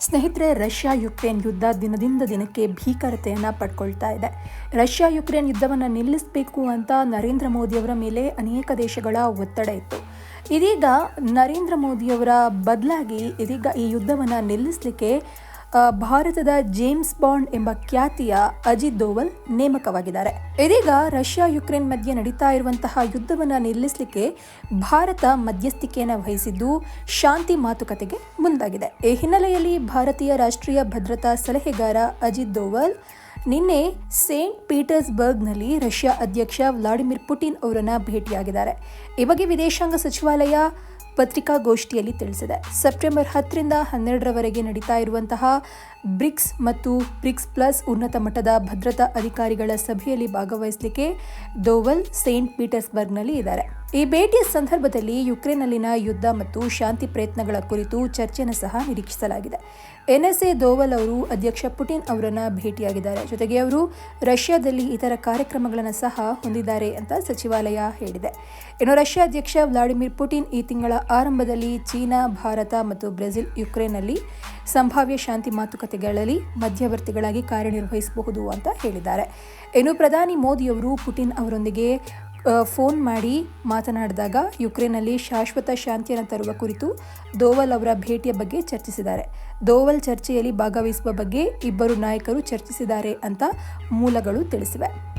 ಸ್ನೇಹಿತರೆ, Russia Ukraine ಯುದ್ಧ ದಿನದಿಂದ ದಿನಕ್ಕೆ ಭೀಕರತೆಯನ್ನು ಪಡ್ಕೊಳ್ತಾ ಇದೆ. ರಷ್ಯಾ ಯುಕ್ರೇನ್ ಯುದ್ಧವನ್ನು ನಿಲ್ಲಿಸಬೇಕು ಅಂತ ನರೇಂದ್ರ ಮೋದಿಯವರ ಮೇಲೆ ಅನೇಕ ದೇಶಗಳ ಒತ್ತಡ ಇತ್ತು. ಇದೀಗ ನರೇಂದ್ರ ಮೋದಿಯವರ ಬದಲಾಗಿ ಇದೀಗ ಈ ಯುದ್ಧವನ್ನು ನಿಲ್ಲಿಸಲಿಕ್ಕೆ ಭಾರತದ ಜೇಮ್ಸ್ ಬಾಂಡ್ ಎಂಬ ಖ್ಯಾತಿಯ ಅಜಿತ್ ದೋವಲ್ ನೇಮಕವಾಗಿದ್ದಾರೆ. ಇದೀಗ ರಷ್ಯಾ ಯುಕ್ರೇನ್ ಮಧ್ಯೆ ನಡೀತಾ ಇರುವಂತಹ ಯುದ್ಧವನ್ನು ನಿಲ್ಲಿಸಲಿಕ್ಕೆ ಭಾರತ ಮಧ್ಯಸ್ಥಿಕೆಯನ್ನು ವಹಿಸಿದ್ದು ಶಾಂತಿ ಮಾತುಕತೆಗೆ ಮುಂದಾಗಿದೆ. ಈ ಹಿನ್ನೆಲೆಯಲ್ಲಿ ಭಾರತೀಯ ರಾಷ್ಟ್ರೀಯ ಭದ್ರತಾ ಸಲಹೆಗಾರ ಅಜಿತ್ ದೋವಲ್ ನಿನ್ನೆ ಸೇಂಟ್ ಪೀಟರ್ಸ್ಬರ್ಗ್ನಲ್ಲಿ ರಷ್ಯಾ ಅಧ್ಯಕ್ಷ ವ್ಲಾಡಿಮಿರ್ ಪುಟಿನ್ ಅವರನ್ನು ಭೇಟಿಯಾಗಿದ್ದಾರೆ. ಈ ಬಗ್ಗೆ ವಿದೇಶಾಂಗ ಸಚಿವಾಲಯ ಪತ್ರಿಕಾಗೋಷ್ಠಿಯಲ್ಲಿ ತಿಳಿಸಿದೆ. ಸೆಪ್ಟೆಂಬರ್ ಹತ್ತರಿಂದ ಹನ್ನೆರಡರವರೆಗೆ ನಡೀತಾ ಇರುವಂತಹ ಬ್ರಿಕ್ಸ್ ಮತ್ತು ಬ್ರಿಕ್ಸ್ ಪ್ಲಸ್ ಉನ್ನತ ಮಟ್ಟದ ಭದ್ರತಾ ಅಧಿಕಾರಿಗಳ ಸಭೆಯಲ್ಲಿ ಭಾಗವಹಿಸಲಿಕ್ಕೆ ದೋವಲ್ ಸೇಂಟ್ ಪೀಟರ್ಸ್ಬರ್ಗ್ನಲ್ಲಿ ಇದ್ದಾರೆ. ಈ ಭೇಟಿಯ ಸಂದರ್ಭದಲ್ಲಿ ಯುಕ್ರೇನ್ನಲ್ಲಿನ ಯುದ್ಧ ಮತ್ತು ಶಾಂತಿ ಪ್ರಯತ್ನಗಳ ಕುರಿತು ಚರ್ಚೆಯನ್ನು ಸಹ ನಿರೀಕ್ಷಿಸಲಾಗಿದೆ. ಎನ್ಎಸ್ಎ ದೋವಲ್ ಅವರು ಅಧ್ಯಕ್ಷ ಪುಟಿನ್ ಅವರನ್ನು ಭೇಟಿಯಾಗಿದ್ದಾರೆ. ಜೊತೆಗೆ ಅವರು ರಷ್ಯಾದಲ್ಲಿ ಇತರ ಕಾರ್ಯಕ್ರಮಗಳನ್ನು ಸಹ ಹೊಂದಿದ್ದಾರೆ ಅಂತ ಸಚಿವಾಲಯ ಹೇಳಿದೆ. ಇನ್ನು ರಷ್ಯಾ ಅಧ್ಯಕ್ಷ ವ್ಲಾಡಿಮಿರ್ ಪುಟಿನ್ ಈ ತಿಂಗಳ ಆರಂಭದಲ್ಲಿ ಚೀನಾ, ಭಾರತ ಮತ್ತು ಬ್ರೆಜಿಲ್, ಯುಕ್ರೇನ್ನಲ್ಲಿ ಸಂಭಾವ್ಯ ಶಾಂತಿ ಮಾತುಕತೆಗಳಲ್ಲಿ ಮಧ್ಯವರ್ತಿಗಳಾಗಿ ಕಾರ್ಯನಿರ್ವಹಿಸಬಹುದು ಅಂತ ಹೇಳಿದ್ದಾರೆ. ಇನ್ನು ಪ್ರಧಾನಿ ಮೋದಿಯವರು ಪುಟಿನ್ ಅವರೊಂದಿಗೆ ಫೋನ್ ಮಾಡಿ ಮಾತನಾಡಿದಾಗ ಯುಕ್ರೇನಲ್ಲಿ ಶಾಶ್ವತ ಶಾಂತಿಯನ್ನು ತರುವ ಕುರಿತು ದೋವಲ್ ಅವರ ಭೇಟಿಯ ಬಗ್ಗೆ ಚರ್ಚಿಸಿದ್ದಾರೆ. ದೋವಲ್ ಚರ್ಚೆಯಲ್ಲಿ ಭಾಗವಹಿಸುವ ಬಗ್ಗೆ ಇಬ್ಬರು ನಾಯಕರು ಚರ್ಚಿಸಿದ್ದಾರೆ ಅಂತ ಮೂಲಗಳು ತಿಳಿಸಿವೆ.